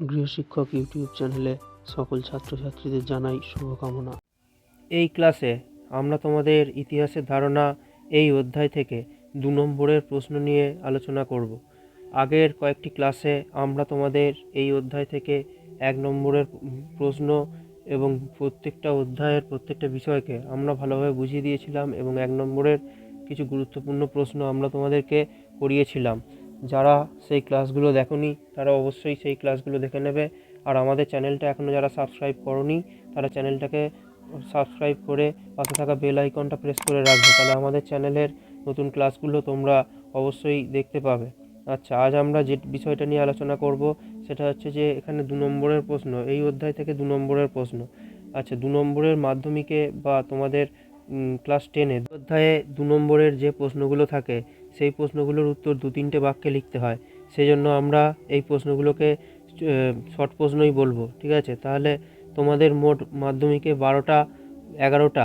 গৃহশিক্ষক YouTube চ্যানেলে সকল ছাত্রছাত্রীদের জানাই শুভকামনা। এই ক্লাসে আমরা তোমাদের ইতিহাসের ধারণা এই অধ্যায় থেকে দু নম্বরের প্রশ্ন নিয়ে আলোচনা করব। আগের কয়েকটি ক্লাসে আমরা তোমাদের এই অধ্যায় থেকে এক নম্বরের প্রশ্ন এবং প্রত্যেকটা অধ্যায়ের প্রত্যেকটা বিষয়কে আমরা ভালোভাবে বুঝিয়ে দিয়েছিলাম এবং এক নম্বরের কিছু গুরুত্বপূর্ণ প্রশ্ন আমরা তোমাদেরকে করিয়েছিলাম। যারা সেই ক্লাসগুলো দেখোনি, তারা অবশ্যই সেই ক্লাসগুলো দেখে নেবে। আর আমাদের চ্যানেলটা এখনও যারা সাবস্ক্রাইব করনি, তারা চ্যানেলটাকে সাবস্ক্রাইব করে পাশে থাকা বেল আইকনটা প্রেস করে রাখবে। তাহলে আমাদের চ্যানেলের নতুন ক্লাসগুলো তোমরা অবশ্যই দেখতে পাবে। আচ্ছা আজ আমরা যে বিষয়টা নিয়ে আলোচনা করব, সেটা হচ্ছে যে এখানে দু নম্বরের প্রশ্ন, এই অধ্যায় থেকে দু নম্বরের প্রশ্ন। আচ্ছা দু নম্বরের মাধ্যমিকে বা তোমাদের ক্লাস টেনে অধ্যায়ে দু নম্বরের যে প্রশ্নগুলো থাকে সেই প্রশ্নগুলোর উত্তর দু তিনটে বাক্যে লিখতে হয়। সেই জন্য আমরা এই প্রশ্নগুলোকে শর্ট প্রশ্নই বলব, ঠিক আছে? তাহলে তোমাদের মোট মাধ্যমিকে বারোটা, এগারোটা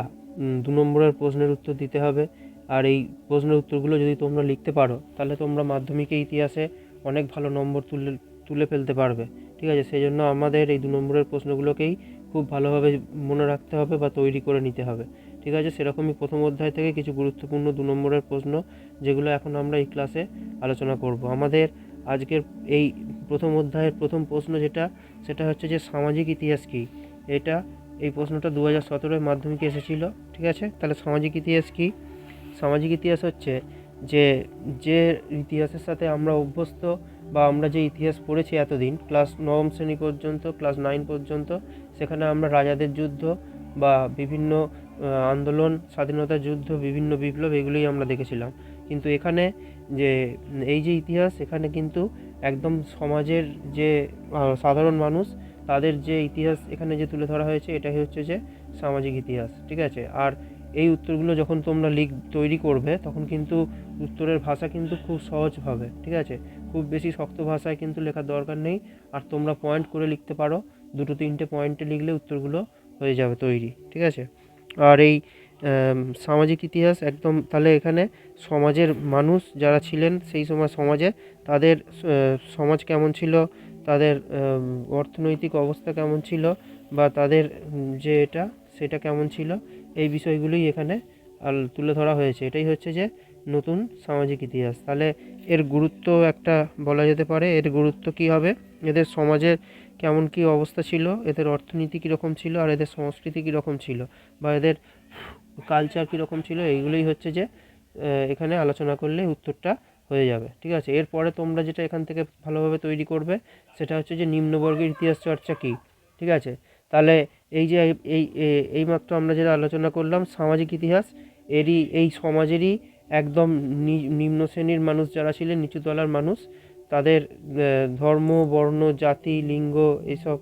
দু নম্বরের প্রশ্নের উত্তর দিতে হবে। আর এই প্রশ্নের উত্তরগুলো যদি তোমরা লিখতে পারো, তাহলে তোমরা মাধ্যমিকে ইতিহাসে অনেক ভালো নম্বর তুলে তুলে ফেলতে পারবে, ঠিক আছে? সেই জন্য আমাদের এই দু নম্বরের প্রশ্নগুলোকেই খুব ভালোভাবে মনে রাখতে হবে বা তৈরি করে নিতে হবে। ঠিক আছে, সেরকমই প্রথম অধ্যায় থেকে কিছু গুরুত্বপূর্ণ দু নম্বরের প্রশ্ন, যেগুলো এখন আমরা এই ক্লাসে আলোচনা করব। আমাদের আজকের এই প্রথম অধ্যায়ের প্রথম প্রশ্ন যেটা, সেটা হচ্ছে যে সামাজিক ইতিহাস কী? এটা, এই প্রশ্নটা দু হাজার সতেরোয় মাধ্যমিকে এসেছিল, ঠিক আছে? তাহলে সামাজিক ইতিহাস কী? সামাজিক ইতিহাস হচ্ছে যে যে ইতিহাসের সাথে আমরা অভ্যস্ত বা আমরা যে ইতিহাস পড়েছি এতদিন ক্লাস নবম শ্রেণি পর্যন্ত ক্লাস নাইন পর্যন্ত, সেখানে আমরা রাজাদের যুদ্ধ বা বিভিন্ন আন্দোলন, স্বাধীনতা, যুদ্ধ, বিভিন্ন বিপ্লব এগুলোই আমরা দেখেছিলাম। কিন্তু এখানে যে, এই যে ইতিহাস, এখানে কিন্তু একদম সমাজের যে সাধারণ মানুষ, তাদের যে ইতিহাস এখানে যে তুলে ধরা হয়েছে, এটাই হচ্ছে যে সামাজিক ইতিহাস, ঠিক আছে? আর এই উত্তরগুলো যখন তোমরা লিখ, তৈরি করবে, তখন কিন্তু উত্তরের ভাষা কিন্তু খুব সহজ হবে, ঠিক আছে? খুব বেশি শক্ত ভাষায় কিন্তু লেখার দরকার নেই, আর তোমরা পয়েন্ট করে লিখতে পারো, দুটো তিনটে পয়েন্টে লিখলে উত্তরগুলো হয়ে যাবে তৈরি, ঠিক আছে? আর এই সামাজিক ইতিহাস একদম, তাহলে এখানে সমাজের মানুষ যারা ছিলেন সেই সময় সমাজে, তাদের সমাজ কেমন ছিল, তাদের অর্থনৈতিক অবস্থা কেমন ছিল বা তাদের যে এটা, সেটা কেমন ছিল, এই বিষয়গুলোই এখানে তুলে ধরা হয়েছে। এটাই হচ্ছে যে নতুন সামাজিক ইতিহাস। তাহলে এর গুরুত্ব একটা বলা যেতে পারে। এর গুরুত্ব কী হবে? এদের সমাজের কেমন কী অবস্থা ছিল? এদের অর্থনীতি কীরকম ছিল? আর এদের সংস্কৃতি কীরকম ছিল? বা এদের কালচার কীরকম ছিল? এইগুলোই হচ্ছে যে এখানে আলোচনা করলে উত্তরটা হয়ে যাবে। ঠিক আছে? এরপরে তোমরা যেটা এখান থেকে ভালোভাবে তৈরি করবে, সেটা হচ্ছে যে নিম্নবর্গের ইতিহাস চর্চা কী? ঠিক আছে? তাহলে এই যে এই, এই- এইমাত্র আমরা যেটা আলোচনা করলাম, সামাজিক ইতিহাস, এরই, এই সমাজেরই একদম নিম্ন শ্রেণির মানুষ যারা ছিলেন নিচু তলার মানুষ, তাদের ধর্ম, বর্ণ, জাতি, লিঙ্গ এসব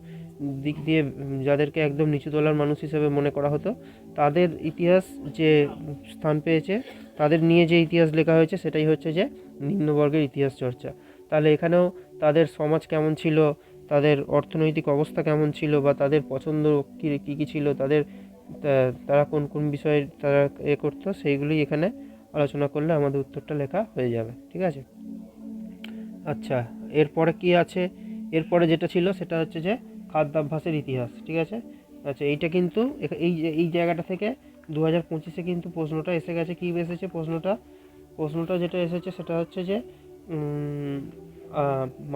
দিক দিয়ে যাদেরকে একদম নিচু তলার মানুষ হিসেবে মনে করা হতো, তাদের ইতিহাস যে স্থান পেয়েছে, তাদের নিয়ে যে ইতিহাস লেখা হয়েছে, সেটাই হচ্ছে যে নিম্নবর্গের ইতিহাস চর্চা। তাহলে এখানেও তাদের সমাজ কেমন ছিল, তাদের অর্থনৈতিক অবস্থা কেমন ছিল, বা তাদের পছন্দ কী কী ছিল, তাদের তারা কোন কোন বিষয়ে তারা এ করতো সেইগুলি এখানে আলোচনা করলে আমাদের উত্তরটা লেখা হয়ে যাবে, ঠিক আছে? আচ্ছা এরপরে কি আছে? এরপরে যেটা ছিল সেটা হচ্ছে যে খাদ্যাভ্যাসের ইতিহাস, ঠিক আছে? আচ্ছা এইটা কিন্তু এই এই জায়গাটা থেকে দু হাজার পঁচিশে কিন্তু প্রশ্নটা এসে গেছে, কী এসেছে প্রশ্নটা? প্রশ্নটা যেটা এসেছে সেটা হচ্ছে যে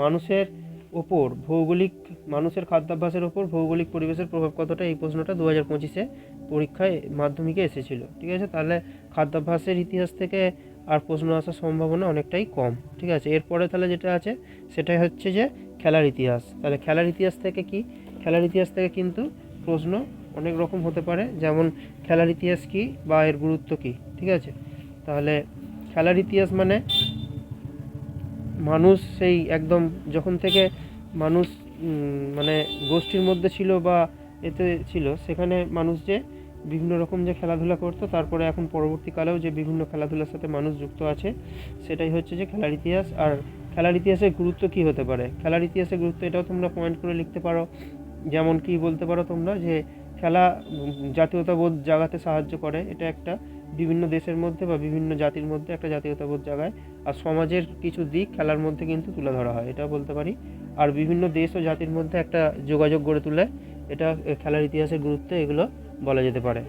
মানুষের ওপর ভৌগোলিক, মানুষের খাদ্যাভ্যাসের ওপর ভৌগোলিক পরিবেশের প্রভাব কতটা, এই প্রশ্নটা দু হাজার পঁচিশে পরীক্ষায় মাধ্যমিকে এসেছিল। ঠিক আছে? তাহলে খাদ্যাভ্যাসের ইতিহাস থেকে আর প্রশ্ন আসার সম্ভাবনা অনেকটাই কম। ঠিক আছে? এরপরে তাহলে যেটা আছে, সেটাই হচ্ছে যে খেলার ইতিহাস। তাহলে খেলার ইতিহাস থেকে কি? খেলার ইতিহাস থেকে কিন্তু প্রশ্ন অনেক রকম হতে পারে। যেমন খেলার ইতিহাস কি বা এর গুরুত্ব কি? ঠিক আছে? তাহলে খেলার ইতিহাস মানে মানুষ সেই একদম যখন থেকে মানুষ মানে গোষ্ঠীর মধ্যে ছিল বা এতে ছিল, সেখানে মানুষ যে বিভিন্ন রকম যে খেলাধুলা করতো, তারপরে এখন পরবর্তীকালেও যে বিভিন্ন খেলাধুলার সাথে মানুষ যুক্ত আছে, সেটাই হচ্ছে যে খেলার ইতিহাস। আর খেলার ইতিহাসের গুরুত্ব কী হতে পারে? খেলার ইতিহাসের গুরুত্ব এটাও তোমরা পয়েন্ট করে লিখতে পারো। যেমন কি বলতে পারো তোমরা যে খেলা জাতীয়তাবোধ জাগাতে সাহায্য করে, এটা একটা। বিভিন্ন দেশের মধ্যে বা বিভিন্ন জাতির মধ্যে একটা জাতীয়তাবোধ জাগায় আর সমাজের কিছু দিক খেলার মধ্যে কিন্তু তুলে ধরা হয় এটা বলতে পারি। আর বিভিন্ন দেশ ও জাতির মধ্যে একটা যোগাযোগ গড়ে তুলে, এটা খেলার ইতিহাসের গুরুত্ব এগুলো বলা যেতে পারে।